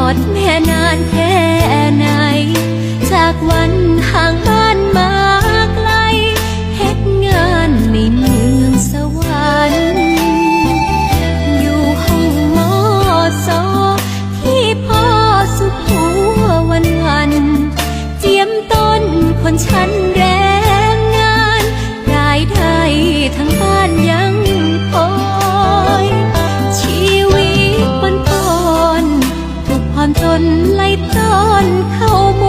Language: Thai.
อดแม่นานแค่ไหน จากวันห่างบ้านมาไกลเฮ็ดงานในเมืองสวรรค์ อยู่ห้องมอสอที่พ่อสุขหัววันวัน เจียมต้นคนฉันแรงงานรายได้ทั้งบ้านยา ไล่ต้อนเข้าม